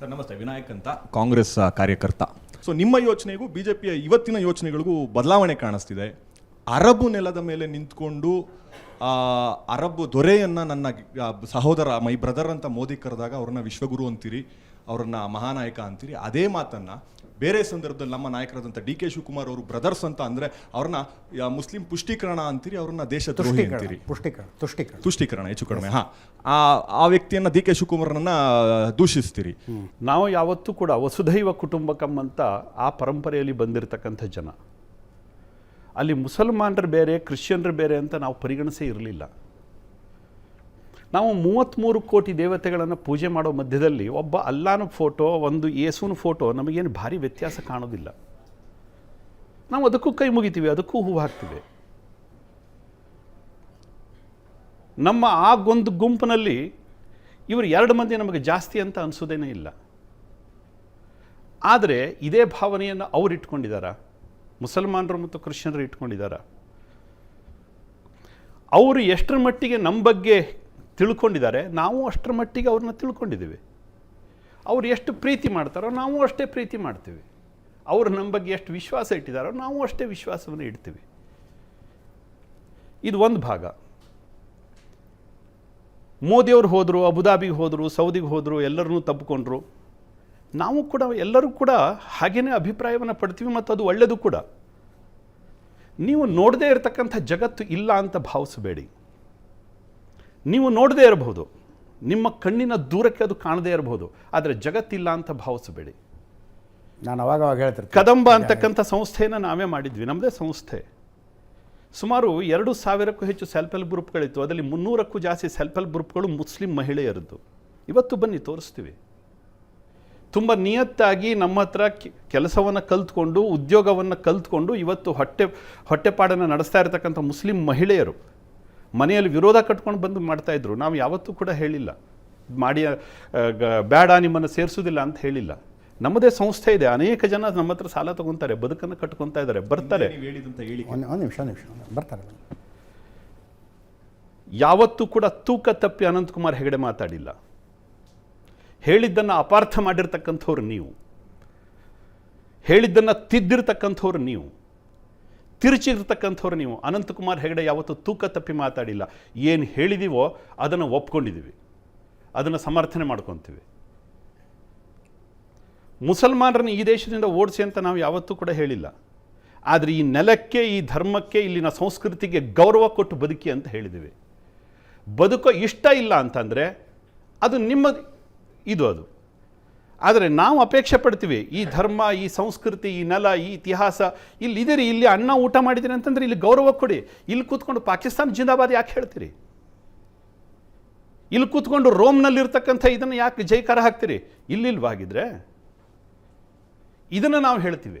Sir ನಮಸ್ತೆ ವಿನಾಯಕ್ ಅಂತ. ಕಾಂಗ್ರೆಸ್ ಕಾರ್ಯಕರ್ತ. ಸೊ ನಿಮ್ಮ ಯೋಚನೆಗೂ ಬಿಜೆಪಿಯ ಇವತ್ತಿನ ಯೋಚನೆಗಳಿಗೂ ಬದಲಾವಣೆ ಕಾಣಿಸ್ತಿದೆ. ಅರಬ್ ನೆಲದ ಮೇಲೆ ನಿಂತ್ಕೊಂಡು ಆ, ಅರಬ್ ದೊರೆಯನ್ನ ನನ್ನ ಸಹೋದರ ಮೈ ಬ್ರದರ್ ಅಂತ ಮೋದಿ ಕರೆದಾಗ ಅವ್ರನ್ನ ವಿಶ್ವಗುರು ಅಂತೀರಿ ಅವ್ರನ್ನ ಮಹಾನಾಯಕ ಅಂತೀರಿ ಅದೇ ಮಾತನ್ನ ಬೇರೆ ಸಂದರ್ಭದಲ್ಲಿ ನಮ್ಮ ನಾಯಕರಾದಂಥ ಡಿ ಕೆ ಶಿವಕುಮಾರ್ ಅವರು ಬ್ರದರ್ಸ್ ಅಂತ ಅಂದ್ರೆ ಅವ್ರನ್ನ ಮುಸ್ಲಿಂ ಪುಷ್ಟೀಕರಣ ಅಂತೀರಿ ಅವ್ರನ್ನ ದೇಶದ್ರೋಹಿ ತುಷ್ಟೀಕರಣ ಅಂತೀರಿ. ಪುಷ್ಟೀಕರಣ ತುಷ್ಟೀಕರಣ. ತುಷ್ಟೀಕರಣ ಹೆಚ್ಚು ಕಡಿಮೆ ಹಾ. ಆ ಆ ವ್ಯಕ್ತಿಯನ್ನ ಡಿ ಕೆ ಶಿವಕುಮಾರ್ನನ್ನ ದೂಷಿಸ್ತೀರಿ. ನಾವು ಯಾವತ್ತೂ ಕೂಡ ವಸುಧೈವ ಕುಟುಂಬಕಂ ಅಂತ ಆ ಪರಂಪರೆಯಲ್ಲಿ ಬಂದಿರತಕ್ಕಂಥ ಜನ. ಅಲ್ಲಿ ಮುಸಲ್ಮಾನರು ಬೇರೆ, ಕ್ರಿಶ್ಚಿಯನ್ರು ಬೇರೆ ಅಂತ ನಾವು ಪರಿಗಣಿಸೇ ಇರಲಿಲ್ಲ. ನಾವು ಮೂವತ್ತ್ಮೂರು ಕೋಟಿ ದೇವತೆಗಳನ್ನು ಪೂಜೆ ಮಾಡೋ ಮಧ್ಯದಲ್ಲಿ ಒಬ್ಬ ಅಲ್ಲಾನ ಫೋಟೋ, ಒಂದು ಯೇಸುನ ಫೋಟೋ ನಮಗೇನು ಭಾರಿ ವ್ಯತ್ಯಾಸ ಕಾಣೋದಿಲ್ಲ. ನಾವು ಅದಕ್ಕೂ ಕೈ ಮುಗಿತೀವಿ, ಅದಕ್ಕೂ ಹೂವು ಹಾಕ್ತೀವಿ. ನಮ್ಮ ಆ ಒಂದು ಗುಂಪಿನಲ್ಲಿ ಇವರು ಎರಡು ಮಂದಿ ನಮಗೆ ಜಾಸ್ತಿ ಅಂತ ಅನಿಸೋದೇನೇ ಇಲ್ಲ. ಆದರೆ ಇದೇ ಭಾವನೆಯನ್ನು ಅವರು ಇಟ್ಕೊಂಡಿದ್ದಾರ ಮುಸಲ್ಮಾನರು ಮತ್ತು ಕ್ರಿಶ್ಚಿಯನ್ರು ಇಟ್ಕೊಂಡಿದ್ದಾರೆ. ಅವರು ಎಷ್ಟರ ಮಟ್ಟಿಗೆ ನಮ್ಮ ಬಗ್ಗೆ ತಿಳ್ಕೊಂಡಿದ್ದಾರೆ, ನಾವು ಅಷ್ಟರ ಮಟ್ಟಿಗೆ ಅವ್ರನ್ನ ತಿಳ್ಕೊಂಡಿದ್ದೀವಿ. ಅವ್ರು ಎಷ್ಟು ಪ್ರೀತಿ ಮಾಡ್ತಾರೋ ನಾವು ಅಷ್ಟೇ ಪ್ರೀತಿ ಮಾಡ್ತೀವಿ. ಅವರು ನಮ್ಮ ಬಗ್ಗೆ ಎಷ್ಟು ವಿಶ್ವಾಸ ಇಟ್ಟಿದ್ದಾರೋ ನಾವು ಅಷ್ಟೇ ವಿಶ್ವಾಸವನ್ನು ಇಡ್ತೀವಿ. ಇದು ಒಂದು ಭಾಗ. ಮೋದಿಯವ್ರು ಹೋದರು, ಅಬುದಾಬಿಗೆ ಹೋದರು, ಸೌದಿಗೆ ಹೋದರು, ಎಲ್ಲರನ್ನೂ ತಬ್ಬಿಕೊಂಡ್ರು ನಾವು ಕೂಡ ಎಲ್ಲರೂ ಕೂಡ ಹಾಗೇನೇ ಅಭಿಪ್ರಾಯವನ್ನು ಪಡ್ತೀವಿ ಮತ್ತು ಅದು ಒಳ್ಳೆಯದು ಕೂಡ. ನೀವು ನೋಡದೇ ಇರತಕ್ಕಂಥ ಜಗತ್ತು ಇಲ್ಲ ಅಂತ ಭಾವಿಸಬೇಡಿ. ನೀವು ನೋಡದೇ ಇರಬಹುದು. ನಿಮ್ಮ ಕಣ್ಣಿನ ದೂರಕ್ಕೆ ಅದು ಕಾಣದೇ ಇರಬಹುದು. ಆದರೆ ಜಗತ್ತಿಲ್ಲ ಅಂತ ಭಾವಿಸಬೇಡಿ. ನಾನು ಅವಾಗ ಅವಾಗ ಹೇಳ್ತೀನಿ ಕದಂಬ ಅಂತಕ್ಕಂಥ ಸಂಸ್ಥೆಯನ್ನು ನಾವೇ ಮಾಡಿದ್ವಿ. ನಮ್ಮದೇ ಸಂಸ್ಥೆ. ಸುಮಾರು ಎರಡು ಸಾವಿರಕ್ಕೂ ಹೆಚ್ಚು ಸೆಲ್ಫ್ ಹೆಲ್ಪ್ ಗ್ರೂಪ್ಗಳಿತ್ತು ಅದರಲ್ಲಿ ಮುನ್ನೂರಕ್ಕೂ ಜಾಸ್ತಿ ಸೆಲ್ಫ್ ಹೆಲ್ಪ್ ಗ್ರೂಪ್ಗಳು ಮುಸ್ಲಿಂ ಮಹಿಳೆಯರದ್ದು. ಇವತ್ತು ಬನ್ನಿ ತೋರಿಸ್ತೀವಿ. ತುಂಬ ನಿಯತ್ತಾಗಿ ನಮ್ಮ ಹತ್ರ ಕೆಲಸವನ್ನು ಕಲ್ತ್ಕೊಂಡು ಉದ್ಯೋಗವನ್ನು ಕಲ್ತ್ಕೊಂಡು ಇವತ್ತು ಹೊಟ್ಟೆ ಹೊಟ್ಟೆಪಾಡನ್ನು ನಡೆಸ್ತಾ ಇರತಕ್ಕಂಥ ಮುಸ್ಲಿಂ ಮಹಿಳೆಯರು ಮನೆಯಲ್ಲಿ ವಿರೋಧ ಕಟ್ಕೊಂಡು ಬಂದು ಮಾಡ್ತಾಯಿದ್ರು ನಾವು ಯಾವತ್ತೂ ಕೂಡ ಹೇಳಿಲ್ಲ. ಮಾಡಿ ಬೇಡ ನಿಮ್ಮನ್ನು ಸೇರಿಸೋದಿಲ್ಲ ಅಂತ ಹೇಳಿಲ್ಲ. ನಮ್ಮದೇ ಸಂಸ್ಥೆ ಇದೆ. ಅನೇಕ ಜನ ನಮ್ಮ ಹತ್ರ ಸಾಲ ತಗೊತಾರೆ ಬದುಕನ್ನು ಕಟ್ಕೊತಾ ಇದ್ದಾರೆ ಬರ್ತಾರೆ. ನೀವು ಹೇಳಿದಂತ ಹೇಳಿ. ಒಂದು ಒಂದು ನಿಮಿಷ ನಿಮಿಷ ಬರ್ತಾರೆ. ಯಾವತ್ತೂ ಕೂಡ ತೂಕ ತಪ್ಪಿ ಅನಂತಕುಮಾರ್ ಹೆಗಡೆ ಮಾತಾಡಿಲ್ಲ. ಹೇಳಿದ್ದನ್ನು ಅಪಾರ್ಥ ಮಾಡಿರ್ತಕ್ಕಂಥವ್ರು ನೀವು. ಹೇಳಿದ್ದನ್ನು ತಿದ್ದಿರ್ತಕ್ಕಂಥವ್ರು ನೀವು. ತಿರುಚಿರ್ತಕ್ಕಂಥವ್ರು ನೀವು. ಅನಂತಕುಮಾರ್ ಹೆಗಡೆ ಯಾವತ್ತೂ ತೂಕ ತಪ್ಪಿ ಮಾತಾಡಿಲ್ಲ. ಏನು ಹೇಳಿದೀವೋ ಅದನ್ನು ಒಪ್ಕೊಂಡಿದ್ದೀವಿ ಅದನ್ನು ಸಮರ್ಥನೆ ಮಾಡ್ಕೊತೀವಿ. ಮುಸಲ್ಮಾನರನ್ನು ಈ ದೇಶದಿಂದ ಓಡಿಸಿ ಅಂತ ನಾವು ಯಾವತ್ತೂ ಕೂಡ ಹೇಳಿಲ್ಲ. ಆದರೆ ಈ ನೆಲಕ್ಕೆ, ಈ ಧರ್ಮಕ್ಕೆ, ಇಲ್ಲಿನ ಸಂಸ್ಕೃತಿಗೆ ಗೌರವ ಕೊಟ್ಟು ಬದುಕಿ ಅಂತ ಹೇಳಿದ್ದೀವಿ ಬದುಕೋ ಇಷ್ಟ ಇಲ್ಲ ಅಂತಂದರೆ ಅದು ನಿಮ್ಮ ಇದು ಅದು. ಆದರೆ ನಾವು ಅಪೇಕ್ಷೆ ಪಡ್ತೀವಿ, ಈ ಧರ್ಮ, ಈ ಸಂಸ್ಕೃತಿ, ಈ ನೆಲ, ಈ ಇತಿಹಾಸ, ಇಲ್ಲಿ ಇದೀರಿ ಇಲ್ಲಿ ಅನ್ನ ಊಟ ಮಾಡಿದ್ದೀರಿ ಅಂತಂದ್ರೆ ಇಲ್ಲಿ ಗೌರವ ಕೊಡಿ. ಇಲ್ಲಿ ಕೂತ್ಕೊಂಡು ಪಾಕಿಸ್ತಾನ ಜಿಂದಾಬಾದ್ ಯಾಕೆ ಹೇಳ್ತೀರಿ? ಇಲ್ಲಿ ಕೂತ್ಕೊಂಡು ರೋಮ್ನಲ್ಲಿರ್ತಕ್ಕಂಥ ಇದನ್ನು ಯಾಕೆ ಜೈಕಾರ ಹಾಕ್ತೀರಿ? ಇಲ್ಲಿಲ್ವಾಗಿದ್ರೆ ಇದನ್ನು ನಾವು ಹೇಳ್ತೀವಿ.